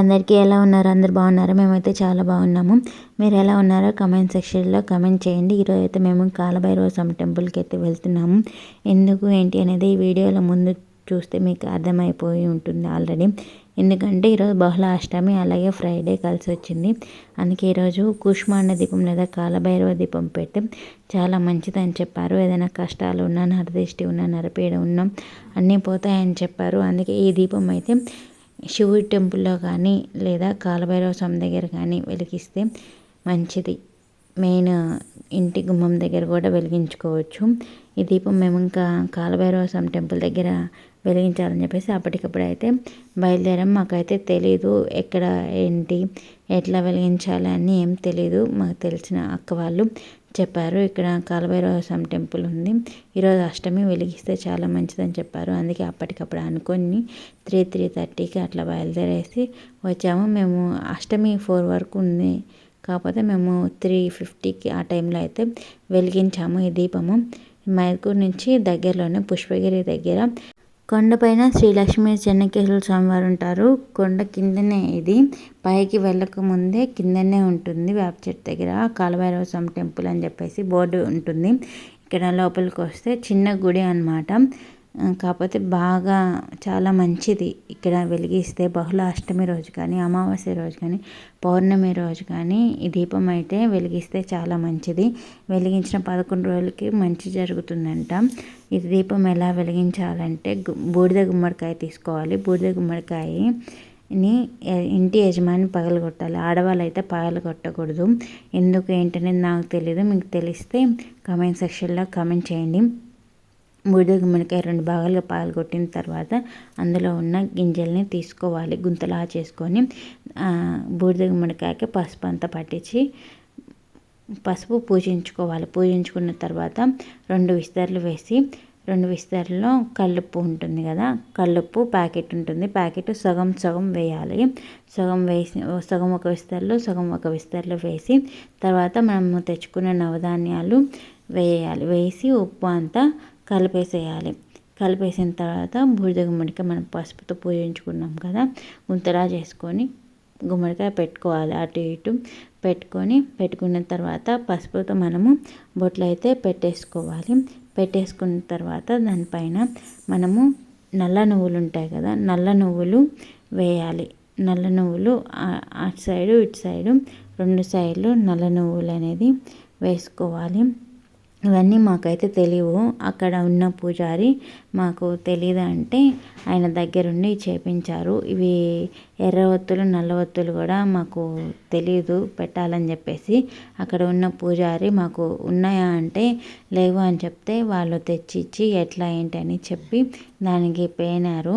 అందరికీ ఎలా ఉన్నారు? అందరు బాగున్నారా? మేమైతే చాలా బాగున్నాము. మీరు ఎలా ఉన్నారో కమెంట్ సెక్షన్లో కమెంట్ చేయండి. ఈరోజు అయితే మేము కాలభైరవ స్వామి టెంపుల్కి అయితే వెళ్తున్నాము. ఎందుకు ఏంటి అనేది ఈ వీడియోలో ముందు చూస్తే మీకు అర్థమైపోయి ఉంటుంది ఆల్రెడీ ఎందుకంటే ఈరోజు బహుళ అష్టమి అలాగే ఫ్రైడే కలిసి వచ్చింది. అందుకే ఈరోజు కుష్మాండ దీపం లేదా కాలభైరవ దీపం పెడితే చాలా మంచిదని చెప్పారు. ఏదైనా కష్టాలు ఉన్నా నరదిష్టి ఉన్నా నరపీడ ఉన్నా అన్నీ పోతాయని చెప్పారు. అందుకే ఈ దీపం అయితే శివుడి టెంపుల్లో కానీ లేదా కాలభైరవ స్వామి దగ్గర కానీ వెలిగిస్తే మంచిది. మెయిన్ ఇంటి గుమ్మం దగ్గర కూడా వెలిగించుకోవచ్చు. ఈ దీపం మేము ఇంకా కాలభైరవ స్వామి టెంపుల్ దగ్గర వెలిగించాలని చెప్పేసి అప్పటికప్పుడు అయితే బయలుదేరాం. మాకైతే తెలీదు ఎక్కడ ఏంటి ఎట్లా వెలిగించాలి అని ఏం తెలీదు. మాకు తెలిసిన అక్క వాళ్ళు చెప్పారు ఇక్కడ కాలభైరవ స్వామి టెంపుల్ ఉంది. ఈరోజు అష్టమి వెలిగిస్తే చాలా మంచిదని చెప్పారు. అందుకే అప్పటికప్పుడు అనుకొని త్రీ త్రీ థర్టీకి అట్లా బయలుదేరేసి వచ్చాము. మేము అష్టమి ఫోర్ వరకు ఉంది. కాకపోతే మేము త్రీ ఫిఫ్టీకి ఆ టైంలో అయితే వెలిగించాము ఈ దీపము. మైకూర్ నుంచి దగ్గరలోనే పుష్పగిరి దగ్గర కొండపైన శ్రీ లక్ష్మీ చెన్నకేశ్వర స్వామివారు ఉంటారు కొండ కిందనే ఇది. పైకి వెళ్ళక ముందే కిందనే ఉంటుంది వేప చెట్టు దగ్గర. కాలభైరవ స్వామి టెంపుల్ అని చెప్పేసి బోర్డు ఉంటుంది. ఇక్కడ లోపలికి వస్తే చిన్న గుడి అనమాట కాకపోతే బాగా చాలా మంచిది. ఇక్కడ వెలిగిస్తే బహుళ అష్టమి రోజు కానీ అమావాస్య రోజు కానీ పౌర్ణమి రోజు కానీ ఈ దీపం అయితే వెలిగిస్తే చాలా మంచిది. వెలిగించిన పదకొండు రోజులకి మంచి జరుగుతుందంట. ఈ దీపం ఎలా వెలిగించాలంటే బూడిద గుమ్మడికాయ తీసుకోవాలి. బూడిద గుమ్మడికాయని ఇంటి యజమాని పగలగొట్టాలి. ఆడవాళ్ళు అయితే పగలగొట్టకూడదు. ఎందుకు ఏంటనేది నాకు తెలియదు మీకు తెలిస్తే కామెంట్ సెక్షన్లో కామెంట్ చేయండి. బూడిద గుమ్మడికాయ రెండు భాగాలుగా పాలు కొట్టిన తర్వాత అందులో ఉన్న గింజల్ని తీసుకోవాలి. గుంతలా చేసుకొని బూడిద గుమ్మడికాయకి పసుపు అంతా పట్టించి పసుపు పూజించుకోవాలి. పూజించుకున్న తర్వాత రెండు విస్తర్లు వేసి రెండు విస్తర్లో కల్లుప్పు ఉంటుంది కదా కల్లుప్పు ప్యాకెట్ ఉంటుంది. ప్యాకెట్ సగం సగం వేయాలి. సగం వేసి సగం ఒక విస్తర్లో సగం ఒక విస్తర్లో వేసి తర్వాత మనము తెచ్చుకున్న నవధాన్యాలు వేయాలి. వేసి ఉప్పు అంతా కలిపేసేయాలి. కలిపేసిన తర్వాత బూడిద గుమ్మడికాయ మనం పసుపుతో పూజించుకున్నాం కదా గుంతలా చేసుకొని గుమ్మడికాయ పెట్టుకోవాలి. అటు ఇటు పెట్టుకొని పెట్టుకున్న తర్వాత పసుపుతో మనము బొట్లు అయితే పెట్టేసుకోవాలి. పెట్టేసుకున్న తర్వాత దానిపైన మనము నల్ల నువ్వులు ఉంటాయి కదా నల్ల నువ్వులు వేయాలి. నల్ల నువ్వులు అటు సైడు ఇటు సైడు రెండు సైడ్లు నల్ల నువ్వులు అనేది వేసుకోవాలి. ఇవన్నీ మాకైతే తెలియవు. అక్కడ ఉన్న పూజారి మాకు తెలియదు అంటే ఆయన దగ్గరుండి చేపించారు. ఇవి ఎర్ర ఒత్తులు నల్ల ఒత్తులు కూడా మాకు తెలియదు పెట్టాలని చెప్పేసి. అక్కడ ఉన్న పూజారి మాకు ఉన్నాయా అంటే లేవు అని చెప్తే వాళ్ళు తెచ్చిచ్చి ఎట్లా ఏంటి అని చెప్పి దానికి పేనారు.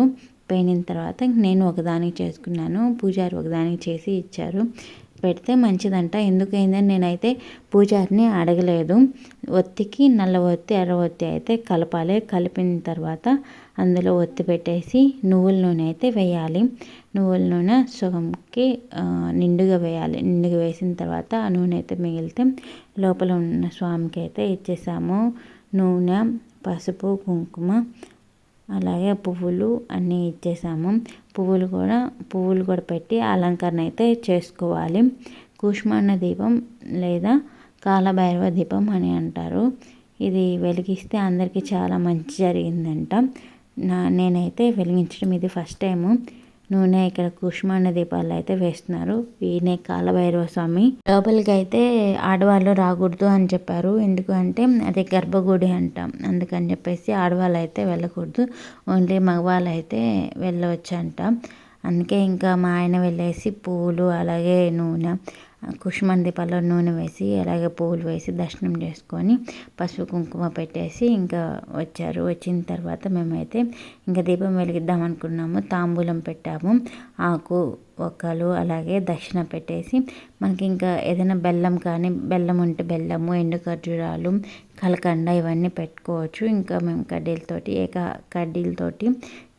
పోయిన తర్వాత నేను ఒకదానికి చేసుకున్నాను పూజారి ఒకదానికి చేసి ఇచ్చారు. పెడితే మంచిదంట. ఎందుకైందని నేనైతే పూజారిని అడగలేదు. ఒత్తికి నల్ల ఒత్తి ఎర్ర ఒత్తి అయితే కలపాలి. కలిపిన తర్వాత అందులో ఒత్తి పెట్టేసి నువ్వుల నూనె అయితే వేయాలి. నువ్వుల నూనె సుగంకి నిండుగా వేయాలి. నిండుగా వేసిన తర్వాత ఆ నూనె అయితే మిగిలితే లోపల ఉన్న స్వామికి అయితే ఇచ్చేసాము. నూనె పసుపు కుంకుమ అలాగే పువ్వులు అన్నీ ఇచ్చేసాము. పువ్వులు కూడా పువ్వులు కూడా పెట్టి అలంకరణ అయితే చేసుకోవాలి. కూష్మాండ దీపం లేదా కాలభైరవ దీపం అని అంటారు. ఇది వెలిగిస్తే అందరికీ చాలా మంచి జరిగిందంట. నా నేనైతే వెలిగించడం ఇది ఫస్ట్ టైము. నూనె ఇక్కడ కుష్మాండ దీపాలు అయితే వేస్తున్నారు. ఈయనే కాలభైరవ స్వామి. లోపలికి అయితే ఆడవాళ్ళు రాకూడదు అని చెప్పారు. ఎందుకంటే అది గర్భగుడి అంటాం. అందుకని చెప్పేసి ఆడవాళ్ళు అయితే వెళ్ళకూడదు. ఓన్లీ మగవాళ్ళు అయితే వెళ్ళవచ్చు అంట అందుకే ఇంకా మా ఆయన వెళ్ళేసి పూలు అలాగే నూనె కుష్మంది పళ్ళ నూనె వేసి అలాగే పువ్వులు వేసి దర్శనం చేసుకొని పసుపు కుంకుమ పెట్టేసి ఇంకా వచ్చారు. వచ్చిన తర్వాత మేమైతే ఇంకా దీపం వెలిగిద్దాం అనుకున్నాము. తాంబూలం పెట్టాము. ఆకు ఒక్కలు అలాగే దక్షిణ పెట్టేసి మనకి ఇంకా ఏదైనా బెల్లం కానీ బెల్లం ఉంటే బెల్లము ఎండు ఖర్జూరాలు కలకండ ఇవన్నీ పెట్టుకోవచ్చు. ఇంకా మేము కడ్డీలతోటి ఏక కడ్డీలతోటి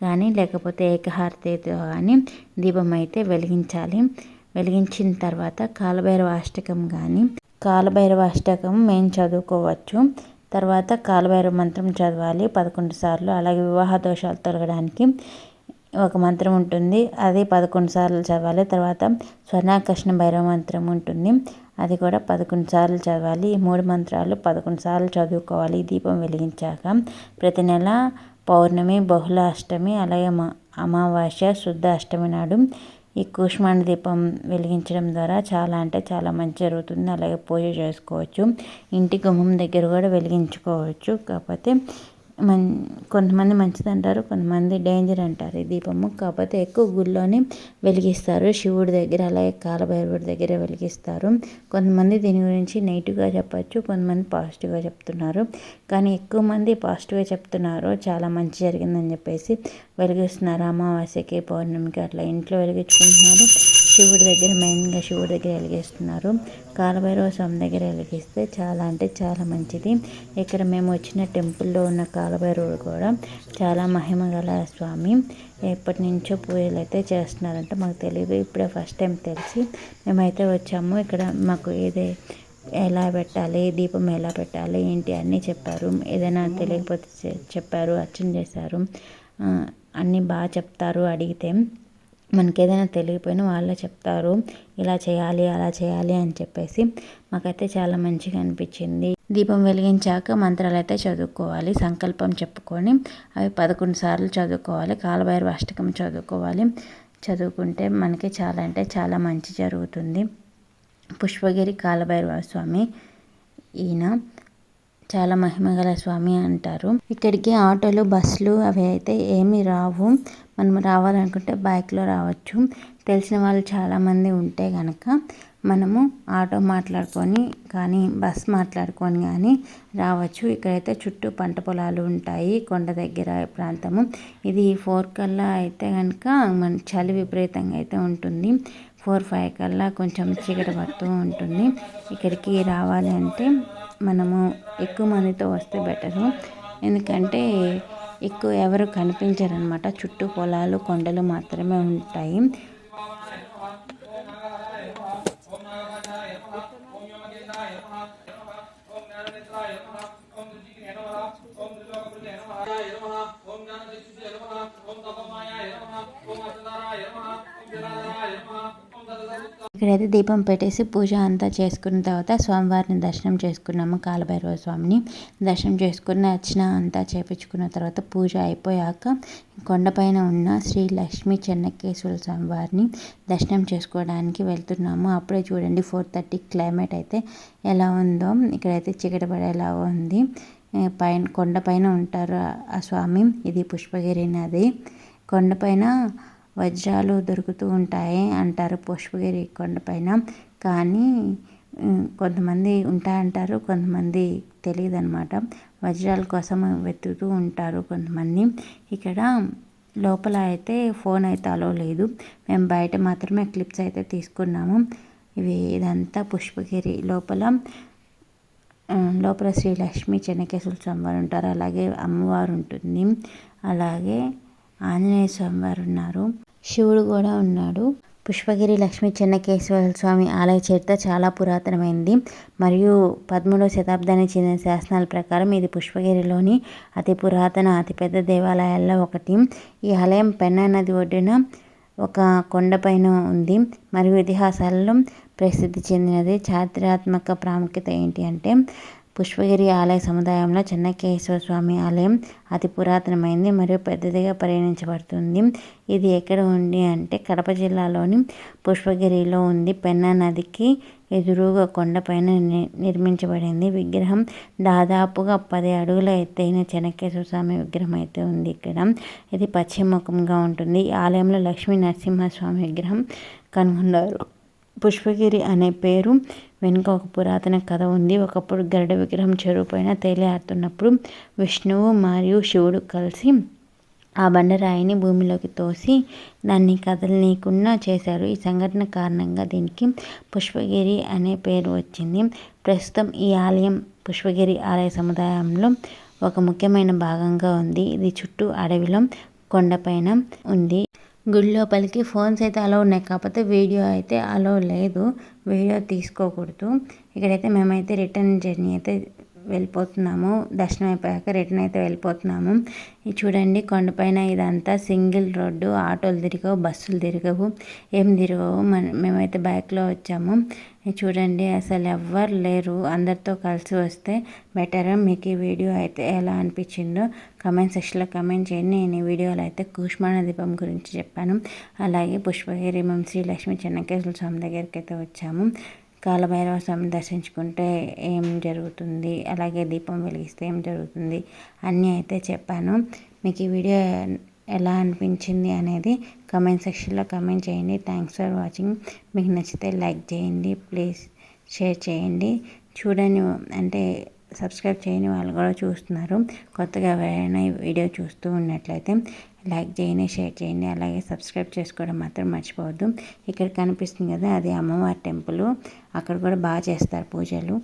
కానీ లేకపోతే ఏకహారతితో కానీ దీపం అయితే వెలిగించాలి. వెలిగించిన తర్వాత కాలభైరవ అష్టకం కానీ కాలభైరవ అష్టకం మేము చదువుకోవచ్చు. తర్వాత కాలభైరవ మంత్రం చదవాలి పదకొండు సార్లు. అలాగే వివాహ దోషాలు తొలగడానికి ఒక మంత్రం ఉంటుంది. అది పదకొండు సార్లు చదవాలి. తర్వాత స్వర్ణాకర్షణ భైరవ మంత్రం ఉంటుంది. అది కూడా పదకొండు సార్లు చదవాలి. ఈ మూడు మంత్రాలు పదకొండు సార్లు చదువుకోవాలి. దీపం వెలిగించాక ప్రతి నెల పౌర్ణమి బహుళ అష్టమి అలాగే అమావాస్య శుద్ధ అష్టమి నాడు ఈ కూష్మాండ దీపం వెలిగించడం ద్వారా చాలా అంటే చాలా మంచి జరుగుతుంది. అలాగే పూజ చేసుకోవచ్చు. ఇంటి గుమ్మం దగ్గర కూడా వెలిగించుకోవచ్చు. కాకపోతే మన్ కొంతమంది మంచిది అంటారు కొంతమంది డేంజర్ అంటారు ఈ దీపము. కాకపోతే ఎక్కువ గుళ్ళోనే వెలిగిస్తారు. శివుడి దగ్గర అలాగే కాలభైరవుడి దగ్గర వెలిగిస్తారు. కొంతమంది దీని గురించి నెగిటివ్గా చెప్పచ్చు కొంతమంది పాజిటివ్గా చెప్తున్నారు. కానీ ఎక్కువ మంది పాజిటివ్గా చెప్తున్నారు. చాలా మంచి జరిగిందని చెప్పేసి వెలిగిస్తున్నారు. అమావాస్యకి పౌర్ణమికి అట్లా ఇంట్లో వెలిగించుకుంటున్నారు. శివుడి దగ్గర మెయిన్గా శివుడి దగ్గర వెలిగిస్తున్నారు. కాలభైరవ స్వామి దగ్గర వెలిగిస్తే చాలా అంటే చాలా మంచిది. ఇక్కడ మేము వచ్చిన టెంపుల్లో ఉన్న కాలభైరవుడు కూడా చాలా మహిమ గల స్వామి. ఎప్పటి నుంచో పూజలు అయితే చేస్తున్నారంటే. మాకు తెలియదు. ఇప్పుడే ఫస్ట్ టైం తెలిసి మేమైతే వచ్చాము. ఇక్కడ మాకు ఏదే ఎలా పెట్టాలి దీపం ఎలా పెట్టాలి ఏంటి అన్నీ చెప్పారు. ఏదైనా తెలియకపోతే చెప్పారు అర్చన చేశారు. అన్నీ బాగా చెప్తారు అడిగితే. మనకి ఏదైనా తెలియకపోయినా వాళ్ళే చెప్తారు ఇలా చేయాలి అలా చేయాలి అని చెప్పేసి మాకైతే చాలా మంచిగా అనిపించింది. దీపం వెలిగించాక మంత్రాలు అయితే చదువుకోవాలి సంకల్పం చెప్పుకొని అవి పదకొండు సార్లు చదువుకోవాలి కాలభైరవ అష్టకం చదువుకోవాలి. చదువుకుంటే మనకి చాలా అంటే చాలా మంచి జరుగుతుంది. పుష్పగిరి కాలభైరవ స్వామి ఈయన చాలా మహిమగల స్వామి అంటారు. ఇక్కడికి ఆటోలు బస్సులు అవి అయితే ఏమి రావు. మనం రావాలనుకుంటే బైక్లో రావచ్చు. తెలిసిన వాళ్ళు చాలామంది ఉంటే కనుక మనము ఆటో మాట్లాడుకొని కానీ బస్ మాట్లాడుకొని కానీ రావచ్చు. ఇక్కడైతే చుట్టూ పంట పొలాలు ఉంటాయి కొండ దగ్గర ప్రాంతము. ఇది ఫోర్ కల్లా అయితే కనుక మన చలి విపరీతంగా అయితే ఉంటుంది. ఫోర్ ఫైవ్ కల్లా కొంచెం చీకటి పడుతూ ఉంటుంది. ఇక్కడికి రావాలి అంటే మనము ఎక్కువ మందితో వస్తే బెటరు. ఎందుకంటే ఎక్కువ ఎవరు కనిపించరు అనమాట చుట్టూ పొలాలు కొండలు మాత్రమే ఉంటాయి. ఇక్కడైతే దీపం పెట్టేసి పూజ అంతా చేసుకున్న తర్వాత స్వామివారిని దర్శనం చేసుకున్నాము కాలభైరవ స్వామిని. దర్శనం చేసుకుని అర్చన అంతా చేపించుకున్న తర్వాత పూజ అయిపోయాక కొండపైన ఉన్న శ్రీ లక్ష్మీ చెన్నకేశ్వర స్వామివారిని దర్శనం చేసుకోవడానికి వెళ్తున్నాము. అప్పుడే చూడండి ఫోర్ థర్టీ క్లైమేట్ అయితే ఎలా ఉందో. ఇక్కడైతే చీకటి పడేలా ఉంది. పైన కొండపైన ఉంటారు ఆ స్వామి. ఇది పుష్పగిరి నది. కొండపైన వజ్రాలు దొరుకుతూ ఉంటాయి అంటారు పుష్పగిరి కొండపైన కానీ కొంతమంది ఉంటాయంటారు కొంతమంది తెలియదు అనమాట వజ్రాల కోసం వెతుకుతూ ఉంటారు కొంతమంది. ఇక్కడ లోపల అయితే ఫోన్ అయితే అలో లేదు. మేము బయట మాత్రమే క్లిప్స్ అయితే తీసుకున్నాము. ఇవి ఇదంతా పుష్పగిరి లోపల లోపల శ్రీ లక్ష్మీ చెన్నకేశ్వర స్వామివారు ఉంటారు. అలాగే అమ్మవారు ఉంటుంది. అలాగే ఆంజనేయ స్వామివారు ఉన్నారు. శివుడు కూడా ఉన్నాడు. పుష్పగిరి లక్ష్మీ చెన్నకేశ్వర స్వామి ఆలయ చరిత్ర చాలా పురాతనమైంది. మరియు పదమూడవ శతాబ్దానికి చెందిన శాసనాల ప్రకారం ఇది పుష్పగిరిలోని అతి పురాతన అతిపెద్ద దేవాలయాల్లో ఒకటి. ఈ ఆలయం పెన్నా నది ఒడ్డున ఒక కొండపైన ఉంది. మరియు ఇతిహాసాలలో ప్రసిద్ధి చెందినది. చారిత్రాత్మక ప్రాముఖ్యత ఏంటి అంటే పుష్పగిరి ఆలయ సముదాయంలో చెన్నకేశ్వర స్వామి ఆలయం అతి పురాతనమైంది మరియు పెద్దదిగా పరిగణించబడుతుంది. ఇది ఎక్కడ ఉంది అంటే కడప జిల్లాలోని పుష్పగిరిలో ఉంది. పెన్నా నదికి ఎదురుగా కొండపైన నిర్మించబడింది. విగ్రహం దాదాపుగా పది అడుగుల ఎత్తైన చెనకేశ్వర స్వామి విగ్రహం అయితే ఉంది ఇక్కడ. ఇది పశ్చిమముఖంగా ఉంటుంది. ఆలయంలో లక్ష్మీ నరసింహస్వామి విగ్రహం కనుగొన్నారు. పుష్పగిరి అనే పేరు వెనుక ఒక పురాతన కథ ఉంది. ఒకప్పుడు గరుడ విగ్రహం చెరువు పైన తేలియాడుతున్నప్పుడు విష్ణువు మరియు శివుడు కలిసి ఆ బండరాయిని భూమిలోకి తోసి దాన్ని కదలనీయకుండా చేశారు. ఈ సంఘటన కారణంగా దీనికి పుష్పగిరి అనే పేరు వచ్చింది. ప్రస్తుతం ఈ ఆలయం పుష్పగిరి ఆలయ సముదాయంలో ఒక ముఖ్యమైన భాగంగా ఉంది. ఇది చుట్టూ అడవిలో కొండపైన ఉంది. గుడి లోపలికి ఫోన్స్ అయితే అలో ఉన్నాయి. కాకపోతే వీడియో అయితే అలో లేదు. వీడియో తీసుకోకూడదు. ఇక్కడైతే మేమైతే రిటర్న్ జర్నీ అయితే వెళ్ళిపోతున్నాము. దర్శనం అయిపోయాక రిటర్న్ అయితే వెళ్ళిపోతున్నాము. ఇది చూడండి కొండపైన ఇదంతా సింగిల్ రోడ్డు. ఆటోలు తిరగవు బస్సులు తిరగవు. ఏం తిరగవు? మన మేమైతే బైక్లో వచ్చాము. చూడండి అసలు ఎవ్వరు లేరు. అందరితో కలిసి వస్తే బెటర్ మీకు ఈ వీడియో అయితే ఎలా అనిపించిందో కమెంట్ సెక్షన్లో కమెంట్ చేయండి. నేను ఈ వీడియోలో అయితే కుష్మాణ దీపం గురించి చెప్పాను. అలాగే పుష్పగిరి శ్రీ లక్ష్మి చెన్నకేశ్వర స్వామి దగ్గరికి అయితే వచ్చాము. కాలభైరవ స్వామిని దర్శించుకుంటే ఏం జరుగుతుంది? అలాగే దీపం వెలిగిస్తే ఏం జరుగుతుంది? అన్నీ అయితే చెప్పాను. మీకు ఈ వీడియో ఎలా అనిపించింది అనేది కమెంట్ సెక్షన్లో కమెంట్ చేయండి. థ్యాంక్స్ ఫర్ వాచింగ్ మీకు నచ్చితే లైక్ చేయండి. ప్లీజ్ షేర్ చేయండి. చూడని అంటే సబ్స్క్రైబ్ చేయని వాళ్ళు కూడా చూస్తున్నారు. కొత్తగా ఎవరైనా వీడియో చూస్తూ ఉన్నట్లయితే లైక్ చేయండి షేర్ చేయండి. అలాగే సబ్స్క్రైబ్ చేసుకోవడం మాత్రం మర్చిపోవద్దు. ఇక్కడ కనిపిస్తుంది కదా అది అమ్మవారి టెంపుల్. అక్కడ కూడా బాగా చేస్తారు పూజలు.